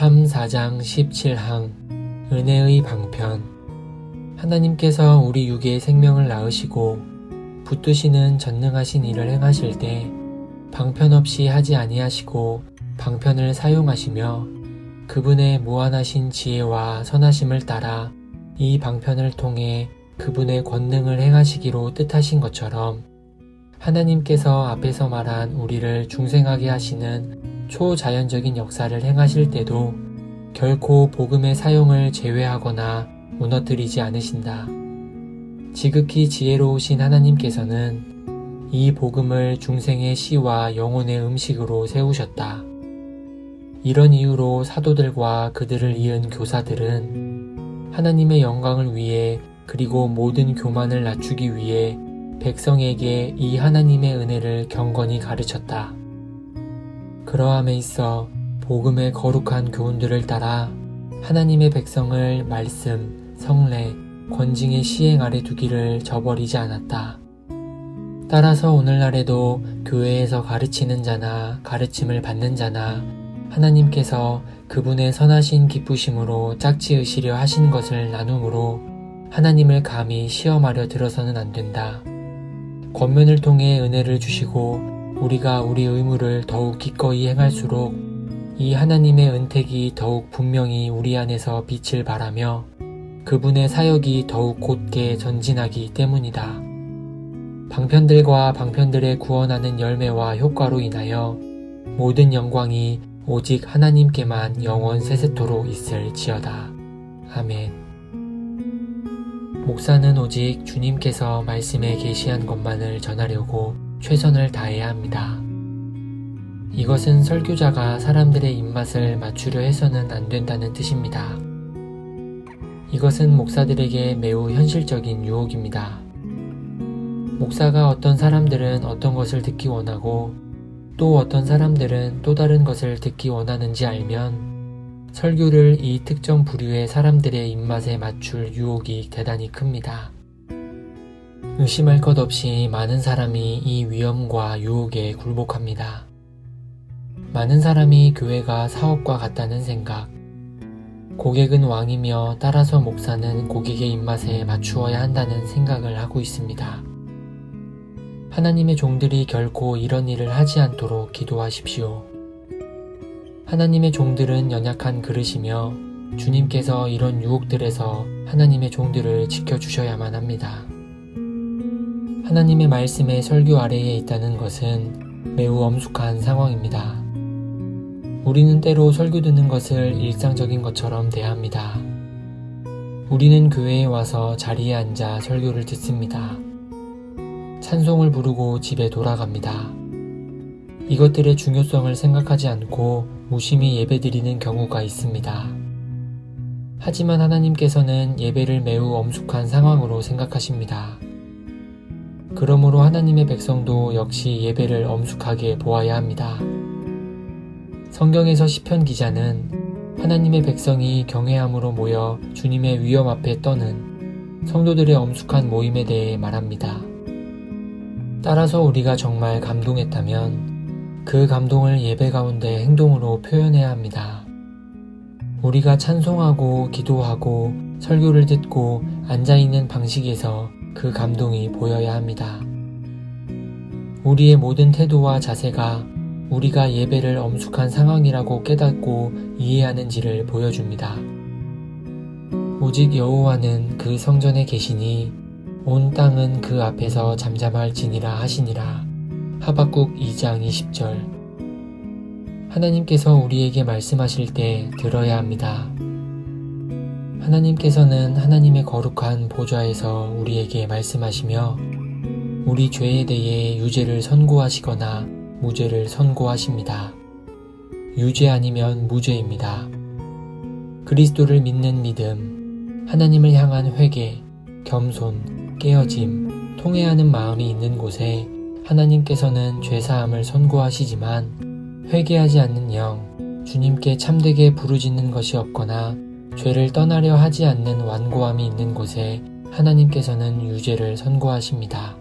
3, 4장 17항 은혜의 방편. 하나님께서 우리 육의 생명을 낳으시고 붙드시는 전능하신 일을 행하실 때 방편 없이 하지 아니하시고 방편을 사용하시며 그분의 무한하신 지혜와 선하심을 따라 이 방편을 통해 그분의 권능을 행하시기로 뜻하신 것처럼 하나님께서 앞에서 말한 우리를 중생하게 하시는 초자연적인 역사를 행하실 때도 결코 복음의 사용을 제외하거나 무너뜨리지 않으신다. 지극히 지혜로우신 하나님께서는 이 복음을 중생의 씨와 영혼의 음식으로 세우셨다. 이런 이유로 사도들과 그들을 이은 교사들은 하나님의 영광을 위해 그리고 모든 교만을 낮추기 위해 백성에게 이 하나님의 은혜를 경건히 가르쳤다. 그러함에 있어 복음의 거룩한 교훈들을 따라 하나님의 백성을 말씀, 성례, 권징의 시행 아래 두기를 저버리지 않았다. 따라서 오늘날에도 교회에서 가르치는 자나 가르침을 받는 자나 하나님께서 그분의 선하신 기쁘심으로 짝지으시려 하신 것을 나눔으로 하나님을 감히 시험하려 들어서는 안 된다. 권면을 통해 은혜를 주시고 우리가 우리 의무를 더욱 기꺼이 행할수록 이 하나님의 은택이 더욱 분명히 우리 안에서 빛을 발하며 그분의 사역이 더욱 곧게 전진하기 때문이다. 방편들과 방편들의 구원하는 열매와 효과로 인하여 모든 영광이 오직 하나님께만 영원 세세토록 있을지어다. 아멘. 목사는 오직 주님께서 말씀에 계시한 것만을 전하려고 최선을 다해야 합니다. 이것은 설교자가 사람들의 입맛을 맞추려 해서는 안 된다는 뜻입니다. 이것은 목사들에게 매우 현실적인 유혹입니다. 목사가 어떤 사람들은 어떤 것을 듣기 원하고 또 어떤 사람들은 또 다른 것을 듣기 원하는지 알면 설교를 이 특정 부류의 사람들의 입맛에 맞출 유혹이 대단히 큽니다. 의심할 것 없이 많은 사람이 이 위험과 유혹에 굴복합니다. 많은 사람이 교회가 사업과 같다는 생각, 고객은 왕이며 따라서 목사는 고객의 입맛에 맞추어야 한다는 생각을 하고 있습니다. 하나님의 종들이 결코 이런 일을 하지 않도록 기도하십시오. 하나님의 종들은 연약한 그릇이며 주님께서 이런 유혹들에서 하나님의 종들을 지켜주셔야만 합니다. 하나님의 말씀의 설교 아래에 있다는 것은 매우 엄숙한 상황입니다. 우리는 때로 설교 듣는 것을 일상적인 것처럼 대합니다. 우리는 교회에 와서 자리에 앉아 설교를 듣습니다. 찬송을 부르고 집에 돌아갑니다. 이것들의 중요성을 생각하지 않고 무심히 예배드리는 경우가 있습니다. 하지만 하나님께서는 예배를 매우 엄숙한 상황으로 생각하십니다. 그러므로 하나님의 백성도 역시 예배를 엄숙하게 보아야 합니다. 성경에서 시편 기자는 하나님의 백성이 경외함으로 모여 주님의 위엄 앞에 떠는 성도들의 엄숙한 모임에 대해 말합니다. 따라서 우리가 정말 감동했다면 그 감동을 예배 가운데 행동으로 표현해야 합니다. 우리가 찬송하고 기도하고 설교를 듣고 앉아있는 방식에서 그 감동이 보여야 합니다. 우리의 모든 태도와 자세가 우리가 예배를 엄숙한 상황이라고 깨닫고 이해하는지를 보여줍니다. 오직 여호와는 그 성전에 계시니 온 땅은 그 앞에서 잠잠할지니라 하시니라. 하박국 2장 20절. 하나님께서 우리에게 말씀하실 때 들어야 합니다. 하나님께서는 하나님의 거룩한 보좌에서 우리에게 말씀하시며 우리 죄에 대해 유죄를 선고하시거나 무죄를 선고하십니다. 유죄 아니면 무죄입니다. 그리스도를 믿는 믿음, 하나님을 향한 회개, 겸손, 깨어짐, 통회하는 마음이 있는 곳에 하나님께서는 죄사함을 선고하시지만 회개하지 않는 영, 주님께 참되게 부르짖는 것이 없거나 죄를 떠나려 하지 않는 완고함이 있는 곳에 하나님께서는 유죄를 선고하십니다.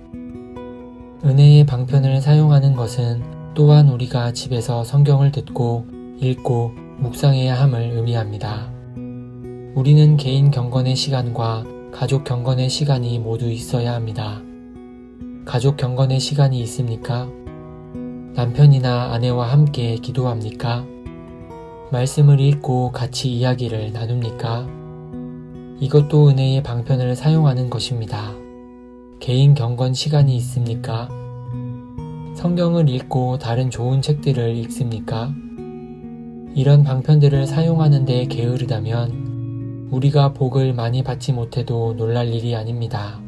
은혜의 방편을 사용하는 것은 또한 우리가 집에서 성경을 듣고 읽고 묵상해야 함을 의미합니다. 우리는 개인 경건의 시간과 가족 경건의 시간이 모두 있어야 합니다. 가족 경건의 시간이 있습니까? 남편이나 아내와 함께 기도합니까? 말씀을 읽고 같이 이야기를 나눕니까? 이것도 은혜의 방편을 사용하는 것입니다. 개인 경건 시간이 있습니까? 성경을 읽고 다른 좋은 책들을 읽습니까? 이런 방편들을 사용하는 데 게으르다면 우리가 복을 많이 받지 못해도 놀랄 일이 아닙니다.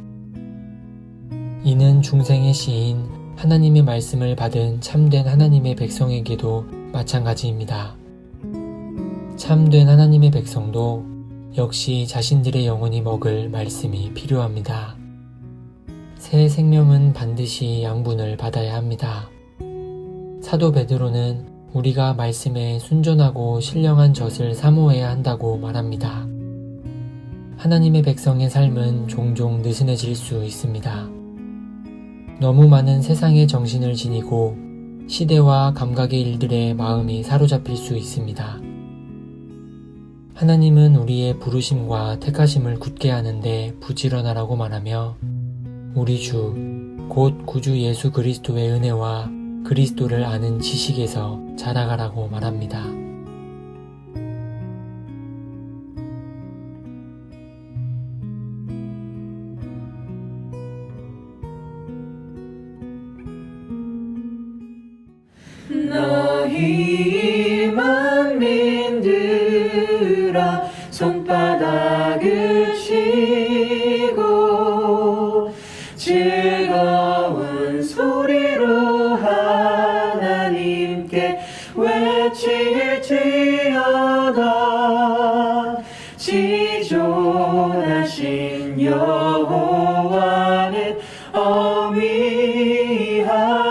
이는 중생의 시인 하나님의 말씀을 받은 참된 하나님의 백성에게도 마찬가지입니다. 참된 하나님의 백성도 역시 자신들의 영혼이 먹을 말씀이 필요합니다. 새 생명은 반드시 양분을 받아야 합니다. 사도 베드로는 우리가 말씀에 순전하고 신령한 젖을 사모해야 한다고 말합니다. 하나님의 백성의 삶은 종종 느슨해질 수 있습니다. 너무 많은 세상의 정신을 지니고 시대와 감각의 일들에 마음이 사로잡힐 수 있습니다. 하나님은 우리의 부르심과 택하심을 굳게 하는데 부지런하라고 말하며 우리 주, 곧 구주 예수 그리스도의 은혜와 그리스도를 아는 지식에서 자라가라고 말합니다. 너희 만민들아 손바닥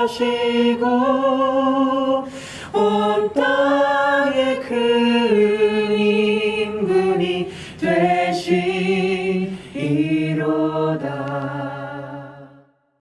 어미하시고 온 땅에 그